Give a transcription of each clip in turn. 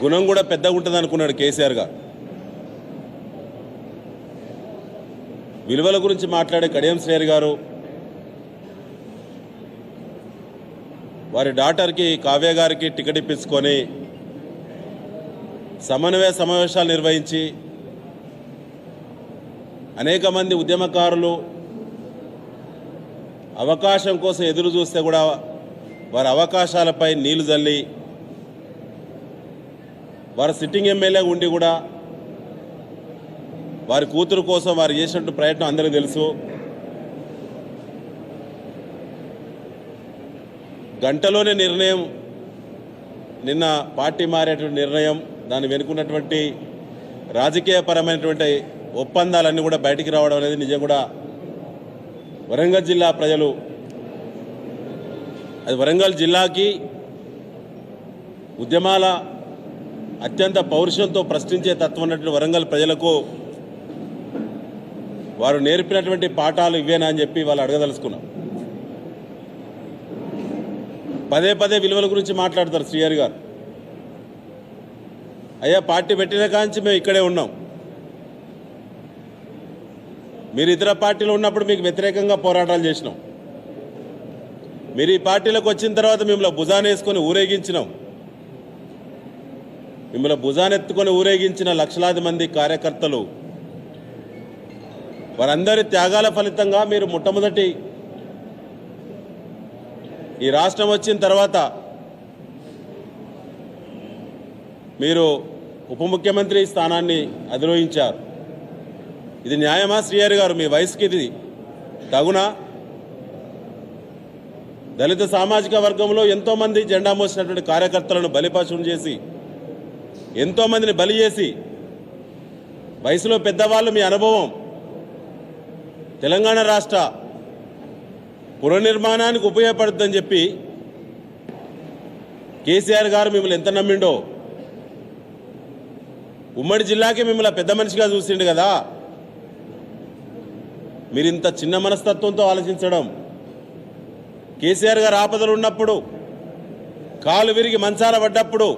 గుణం కూడా పెద్దగా ఉంటుంది అనుకున్నాడు కేసీఆర్ గారు విలువల గురించి మాట్లాడే కడియం శ్రేయర్ గారు వారి డాటర్కి కావ్య గారికి టికెట్ ఇప్పించుకొని సమన్వయ సమావేశాలు నిర్వహించి అనేక మంది ఉద్యమకారులు అవకాశం కోసం ఎదురు చూస్తే కూడా వారి అవకాశాలపై నీళ్ళు జల్లి వారు సిట్టింగ్ ఎమ్మెల్యే ఉండి కూడా వారి కూతురు కోసం వారు చేసినట్టు ప్రయత్నం అందరికీ తెలుసు. గంటలోనే నిర్ణయం నిన్న పార్టీ మారేటువంటి నిర్ణయం దాన్ని వెనుకున్నటువంటి రాజకీయపరమైనటువంటి ఒప్పందాలన్నీ కూడా బయటికి రావడం అనేది నిజం కూడా. వరంగల్ జిల్లా ప్రజలు అది వరంగల్ జిల్లాకి ఉద్యమాల అత్యంత పౌరుషంతో ప్రశ్నించే తత్వం ఉన్నటువంటి వరంగల్ ప్రజలకు వారు నేర్పినటువంటి పాఠాలు ఇవేనా అని చెప్పి వాళ్ళు అడగదలుచుకున్నాం. పదే పదే విలువల గురించి మాట్లాడతారు శ్రీహరి గారు. అయ్యా పార్టీ పెట్టిన కాంచి మేము ఇక్కడే ఉన్నాం. మీరు ఇతర పార్టీలో ఉన్నప్పుడు మీకు వ్యతిరేకంగా పోరాటాలు చేసినాం. మీరు ఈ పార్టీలోకి వచ్చిన తర్వాత మిమ్మల్ని భుజాన్ని వేసుకొని ఊరేగించినాం. మిమ్మల్ని భుజానెత్తుకొని ఊరేగించిన లక్షలాది మంది కార్యకర్తలు వారందరి త్యాగాల ఫలితంగా మీరు మొట్టమొదటి ఈ రాష్ట్రం వచ్చిన తర్వాత మీరు ఉప ముఖ్యమంత్రి స్థానాన్ని అధిరోహించారు. ఇది న్యాయమా శ్రీహరి గారు? మీ వయసుకి ఇది తగునా? దళిత సామాజిక వర్గంలో ఎంతోమంది జెండా మోసినటువంటి కార్యకర్తలను బలిపశం చేసి ఎంతోమందిని బలి చేసి వయసులో పెద్దవాళ్ళు మీ అనుభవం. తెలంగాణ రాష్ట్ర పునర్నిర్మాణానికి ఉపయోగపడుతుందని చెప్పి కేసీఆర్ గారు మిమ్మల్ని ఎంత నమ్మిండో ఉమ్మడి జిల్లాకి మిమ్మల్ని పెద్ద మనిషిగా చూసిండు కదా. మీరు ఇంత చిన్న మనస్తత్వంతో ఆలోచించడం కేసీఆర్ గారు ఆపదలు ఉన్నప్పుడు కాలు విరిగి మంచాల పడ్డప్పుడు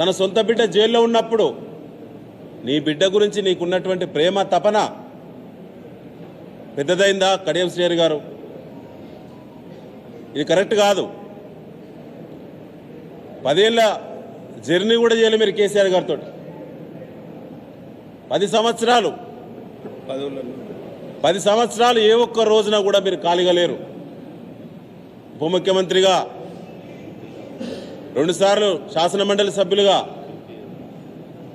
తన సొంత బిడ్డ జైల్లో ఉన్నప్పుడు నీ బిడ్డ గురించి నీకున్నటువంటి ప్రేమ తపన పెద్దదైందా? కడియం శ్రీహరి గారు. ఇది కరెక్ట్ కాదు. పదేళ్ళ జర్నీ కూడా చేయాలి మీరు కేసీఆర్ గారితో. పది సంవత్సరాలు. పది సంవత్సరాలు ఏ ఒక్క రోజున కూడా మీరు ఖాళీగా లేరు. ఉప ముఖ్యమంత్రిగా రెండుసార్లు శాసన మండలి సభ్యులుగా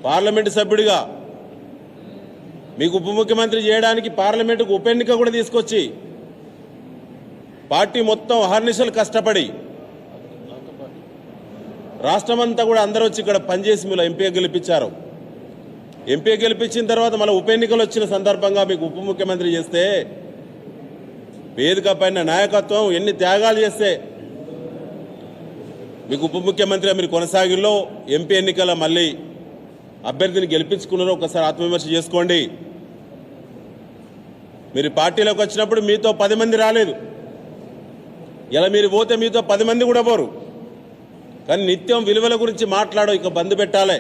పార్లమెంటు సభ్యుడిగా మీకు ఉప ముఖ్యమంత్రి చేయడానికి పార్లమెంటుకు ఉప ఎన్నిక కూడా తీసుకొచ్చి పార్టీ మొత్తం అహర్నిశలు కష్టపడి రాష్ట్రమంతా కూడా అందరూ వచ్చి ఇక్కడ పనిచేసి మీరు ఎంపీ గెలిపించారు. ఎంపీ గెలిపించిన తర్వాత మళ్ళీ ఉప ఎన్నికలు వచ్చిన సందర్భంగా మీకు ఉప ముఖ్యమంత్రి చేస్తే వేదిక పైన నాయకత్వం ఎన్ని త్యాగాలు చేస్తే మీకు ఉప ముఖ్యమంత్రిగా మీరు కొనసాగిలో ఎంపీ ఎన్నికల మళ్ళీ అభ్యర్థిని గెలిపించుకున్నారో ఒకసారి ఆత్మవిమర్శ చేసుకోండి. మీరు పార్టీలోకి వచ్చినప్పుడు మీతో పది మంది రాలేదు. ఇలా మీరు పోతే మీతో పది మంది కూడా పోరు. కానీ నిత్యం విలువల గురించి మాట్లాడో ఇక బంద్ పెట్టాలి.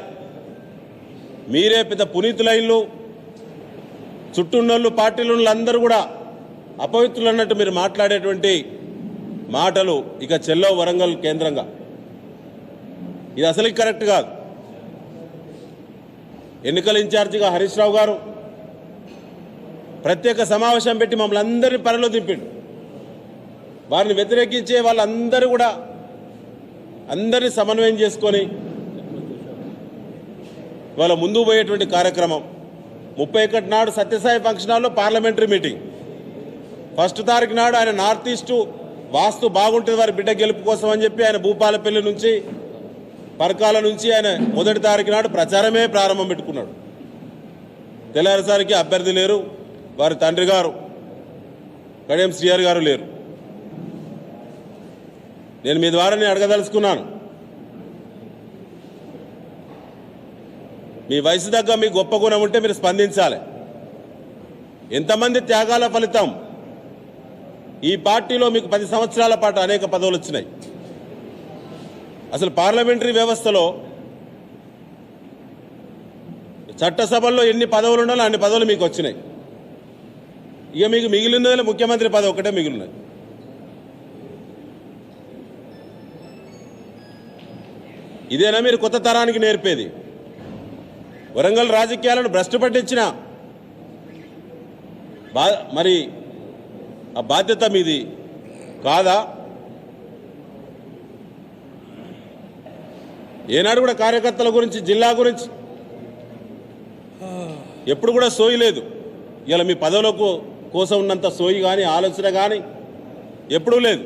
మీరే పెద్ద పునీతులైన్లు చుట్టూన్నోళ్ళు పార్టీలు అందరూ కూడా అపవిత్రులు అన్నట్టు మీరు మాట్లాడేటువంటి మాటలు ఇక చెల్లో వరంగల్ కేంద్రంగా. ఇది అసలు కరెక్ట్ కాదు. ఎన్నికల ఇన్ఛార్జిగా హరీష్ రావు గారు ప్రత్యేక సమావేశం పెట్టి మమ్మల్ని అందరినీ పనిలో దింపిండు. వారిని వ్యతిరేకించే వాళ్ళందరూ కూడా అందరినీ సమన్వయం చేసుకొని వాళ్ళ ముందు పోయేటువంటి కార్యక్రమం. ముప్పై ఒకటి నాడు సత్యసాయి ఫంక్షన్ హాల్లో పార్లమెంటరీ మీటింగ్. ఫస్ట్ తారీఖు నాడు ఆయన నార్త్ ఈస్టు వాస్తు బాగుంటుంది వారి బిడ్డ గెలుపు కోసం అని చెప్పి ఆయన భూపాలపల్లి నుంచి పరకాల నుంచి ఆయన మొదటి తారీఖు నాడు ప్రచారమే ప్రారంభం పెట్టుకున్నాడు. తెల్లారిసరికి అభ్యర్థి లేరు వారి తండ్రి గారు కడియం శ్రీఆర్ గారు లేరు. నేను మీ ద్వారా నేను అడగదలుచుకున్నాను. మీ వయసు తగ్గ మీ గొప్ప గుణం ఉంటే మీరు స్పందించాలి. ఎంతమంది త్యాగాల ఫలితం ఈ పార్టీలో మీకు పది సంవత్సరాల పాటు అనేక పదవులు వచ్చినాయి. అసలు పార్లమెంటరీ వ్యవస్థలో చట్టసభల్లో ఎన్ని పదవులు ఉండాలో అన్ని పదవులు మీకు వచ్చినాయి. ఇక మీకు మిగిలినది ముఖ్యమంత్రి పదవి ఒకటే మిగిలినది. ఇదేనా మీరు కొత్త తరానికి నేర్పేది? వరంగల్ రాజకీయాలను భ్రష్టు పట్టించిన బా మరి ఆ బాధ్యత మీది కాదా? ఏనాడు కూడా కార్యకర్తల గురించి జిల్లా గురించి ఎప్పుడు కూడా సోయి లేదు. ఇలా మీ పదవులకు కోసం ఉన్నంత సోయి కానీ ఆలోచన కానీ ఎప్పుడూ లేదు.